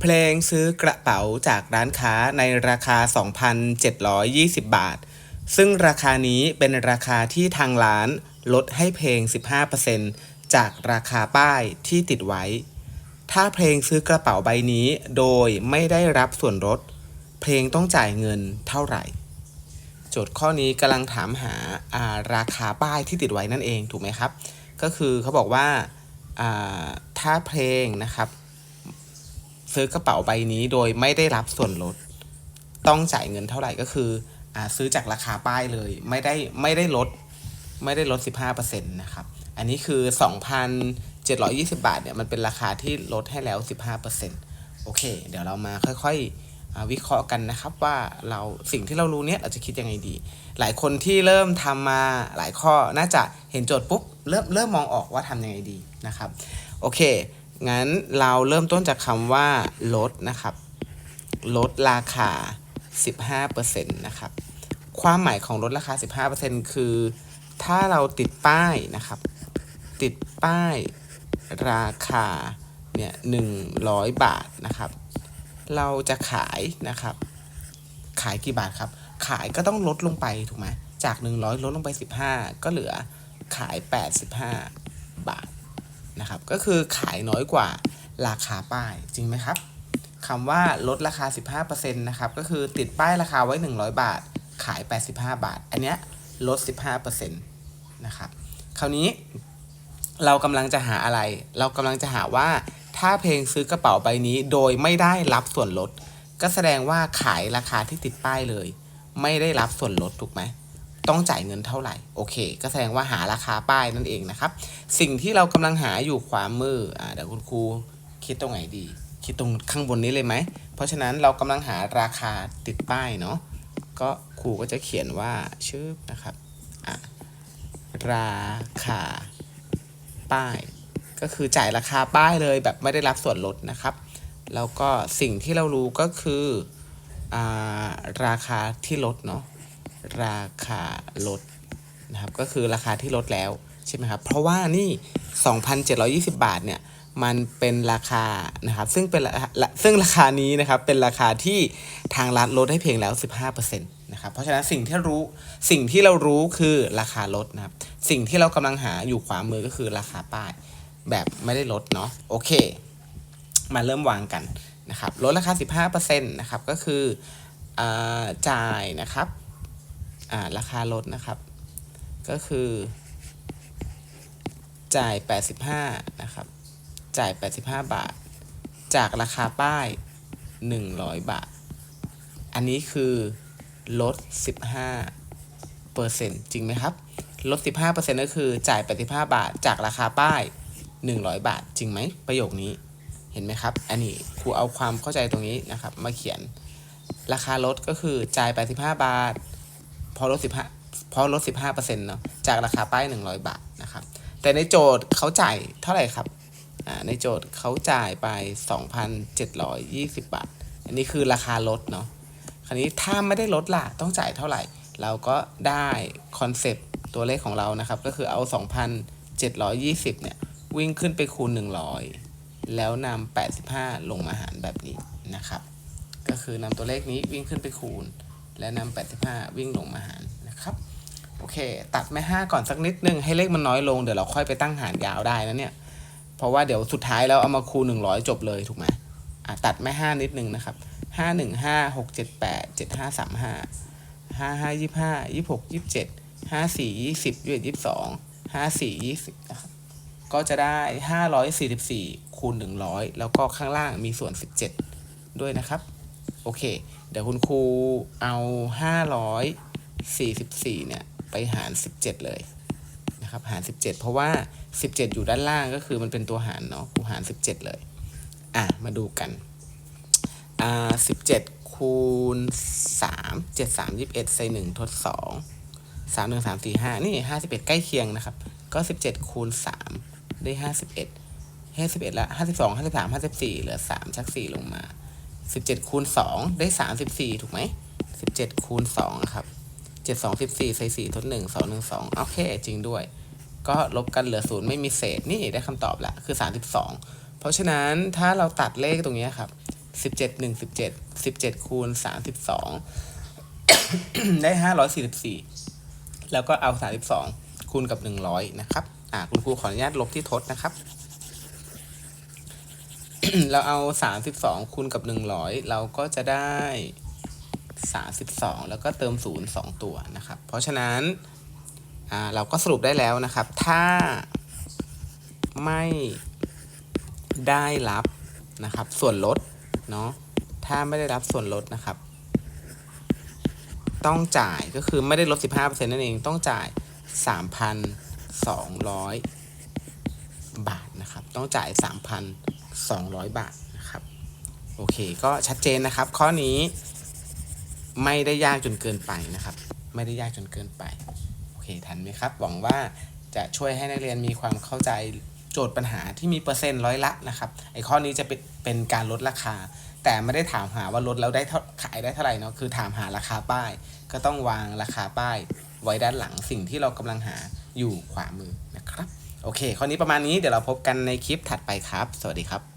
เพลงซื้อกระเป๋าจากร้านค้าในราคา 2,720 บาท ซึ่งราคานี้เป็นราคาที่ทางร้านลดให้เพลง 15%จากราคาป้ายที่ติดไว้ ถ้าเพลงซื้อกระเป๋าใบนี้โดยไม่ได้รับส่วนลด เพลงต้องจ่ายเงินเท่าไหร่ โจทย์ข้อนี้กำลังถามหาาราคาป้ายที่ติดไว้นั่นเองถูกไหมครับ ก็คือเขาบอกว่าอ่าถ้าเพลงนะครับ ซื้อกระเป๋าใบนี้โดยไม่ได้รับส่วนลด ต้องจ่ายเงินเท่าไหร่ก็คืออาซื้อจากราคาป้ายเลย ไม่ได้ไม่ได้ลด ไม่ได้ลด 15%นะครับ อันนี้คือ 2,720 บาทเนี่ยมันเป็นราคาที่ลดให้แล้ว 15%โอเค เดี๋ยวเรามาค่อยๆวิเคราะห์กันนะครับว่าเราสิ่งที่เรารู้เนี่ยเราจะคิดยังไงดี หลายคนที่เริ่มทำมาหลายข้อน่าจะเห็นโจทย์ปุ๊บเริ่มเริ่มมองออกว่าทำยังไงดีนะครับ โอเค งั้นเราเริ่มต้นจากคำว่าลดนะครับ ลดราคา 15%นะครับ ความหมายของลดราคา 15%คือ ถ้าเราติดป้ายนะครับ ติดป้ายราคาเนี่ย100บาทนะครับ เราจะขายนะครับ ขายกี่บาทครับ ขายก็ต้องลดลงไปถูกไหมจาก 100 ลดลงไป 15 ก็เหลือขาย 85 บาท นะครับ ก็คือขายน้อยกว่าราคาป้ายจริงไหมครับคำว่าลดราคา 15%นะครับ ก็คือติดป้ายราคาไว้ 100 บาท ขาย 85 บาท อันเนี้ยลด 15%นะครับ คราวนี้เรากำลังจะหาอะไร เรากำลังจะหาว่าถ้าเพลงซื้อกระเป๋าใบนี้โดยไม่ได้รับส่วนลด ก็แสดงว่าขายราคาที่ติดป้ายเลย ไม่ได้รับส่วนลดถูกไหม ต้องจ่ายเงินเท่าไหร่ โอเค ก็แสดงว่าหาราคาป้ายนั่นเองนะครับ สิ่งที่เรากำลังหาอยู่ขวามืออ่าเดี๋ยวคุณครูคิดตรงไหนดี คิดตรงข้างบนนี้เลยไหม เพราะฉะนั้นเรากำลังหาราคาติดป้ายเนาะก็ครูก็จะเขียนว่าชื่อนะครับอะราคาป้าย ก็คือจ่ายราคาป้ายเลยแบบไม่ได้รับส่วนลดนะครับ แล้วก็สิ่งที่เรารู้ก็คืออราคาที่ลดเนาะ ราคาลดนะครับก็คือราคาที่ลดแล้วใช่ไหมครับเพราะว่านี่ 2,720 บาทเนี่ยมันเป็นราคานะครับซึ่งเป็นราละซึ่งราคานี้นะครับเป็นราคาที่ทางร้านลดให้เพียงแล้ว 15%นะครับเพราะฉะนั้นสิ่งที่รู้สิ่งที่เรารู้คือราคาลดนะครับสิ่งที่เรากำลังหาอยู่ขวามือก็คือราคาป้ายแบบไม่ได้ลดเนาะโอเค มาเริ่มวางกันนะครับลดราคา 15%นะครับก็คืออจ่ายนะครับ ราคาลดนะครับ ก็คือ จ่าย 85 นะครับ จ่าย 85 บาท จากราคาป้าย 100 บาท อันนี้คือลด 15เปอร์เซ็นต์จริงไหมครับ ลด 15เปอร์เซ็นต์ก็คือจ่าย 85 บาท จากราคาป้าย 100 บาท จริงไหม ประโยคนี้ เห็นไหมครับ อันนี้ครูเอาความเข้าใจตรงนี้นะครับ มาเขียน ราคาลดก็คือจ่าย 85 บาท พอลด15พอลด15เปอร์เซ็นต์เนาะจากราคาป้าย100บาทนะครับ แต่ในโจทย์เขาจ่ายเท่าไหร่ครับอ่าในโจทย์เขาจ่ายไป2,720บาท อันนี้คือราคาลดเนาะคราวนี้ถ้าไม่ได้ลดล่ะต้องจ่ายเท่าไหร่ เราก็ได้คอนเซปต์ตัวเลขของเรานะครับ ก็คือเอา 2,720 เนี่ย วิ่งขึ้นไปคูณ 100 แล้วนำ85 ลงมาหารแบบนี้นะครับ ก็คือนำตัวเลขนี้วิ่งขึ้นไปคูณ และนำ85 วิ่งลงมาหารนะครับ โอเค ตัดแม่5ก่อนสักนิดนึงให้เลขมันน้อยลง เดี๋ยวเราค่อยไปตั้งหารยาวได้นะเนี่ย เพราะว่าเดี๋ยวสุดท้ายแล้วเอามาคูณ 100 จบเลยถูกไหมอะตัดแม่ 5 นิดนึงนะครับ 5 1 5 6 7 8 7 5 3 5 5 5 25 26 27 5 4 20 21 22 5 4 20นะครับก็จะได้ 544 คูณ 100 แล้วก็ข้างล่างมีส่วน 17 ด้วยนะครับ โอเค เดี๋ยวคุณครูเอา 544 เนี่ย ไปหาร 17 เลยนะครับ หาร 17 เพราะว่า 17 อยู่ด้านล่างก็คือมันเป็นตัวหารเนาะครูหาร 17 เลย อะ มาดูกัน อ่า 17 คูณ 3 7 3 21 ใส่ 1 ทด 2 3 1 3 4 5 นี่ 51 ใกล้เคียงนะครับ ก็ 17 คูณ 3 ได้ 51 51 ละ 52 53 54 เหลือ 3 ชัก 4 ลงมา 17คูณ2ได้34ถูกไหม17คูณ2นะครับ7 2 14ใส่4ทด1 2 1 2โอเคจริงด้วย ก็ลบกันเหลือ0ไม่มีเศษนี่ได้คำตอบละคือ32เพราะฉะนั้นถ้าเราตัดเลขตรงนี้ครับสิบเจ็ดหนึ่งสิบเจ็ดสิบเจ็ดคูณสามสิบสองได้ห้าร้อยสี่สิบสี่แล้วก็เอาสามสิบสองคูณกับหนึ่งร้อยนะครับอ่าคุณครูขออนุญาตลบที่ทดนะครับ เราเอาสามสิบสองคูณกับหนึ่งร้อยเราก็จะได้สามสิบสองแล้วก็เติมศูนย์สองตัวนะครับ เพราะฉะนั้นเราก็สรุปได้แล้วนะครับ ถ้าไม่ได้รับนะครับ ส่วนลดเนาะถ้าไม่ได้รับส่วนลดนะครับ ต้องจ่ายก็คือไม่ได้ลด 15%นั่นเองต้องจ่าย 3,200 บาทนะครับ ต้องจ่าย 200 บาทนะครับ โอเคก็ชัดเจนนะครับ ข้อนี้ไม่ได้ยากจนเกินไปนะครับ ไม่ได้ยากจนเกินไป โอเคทันไหมครับ หวังว่าจะช่วยให้นักเรียนมีความเข้าใจโจทย์ปัญหาที่มีเปอร์เซ็นต์ร้อยละนะครับไอ้ข้อนี้จะเป็นเป็นการลดราคา แต่ไม่ได้ถามหาว่าลดแล้วได้ขายได้เท่าไหร่เนาะคือถามหาราคาป้าย ก็ต้องวางราคาป้าย ไว้ด้านหลังสิ่งที่เรากำลังหาอยู่ขวามือนะครับ โอเคข้อนี้ประมาณนี้เดี๋ยวเราพบกันในคลิปถัดไปครับ สวัสดีครับ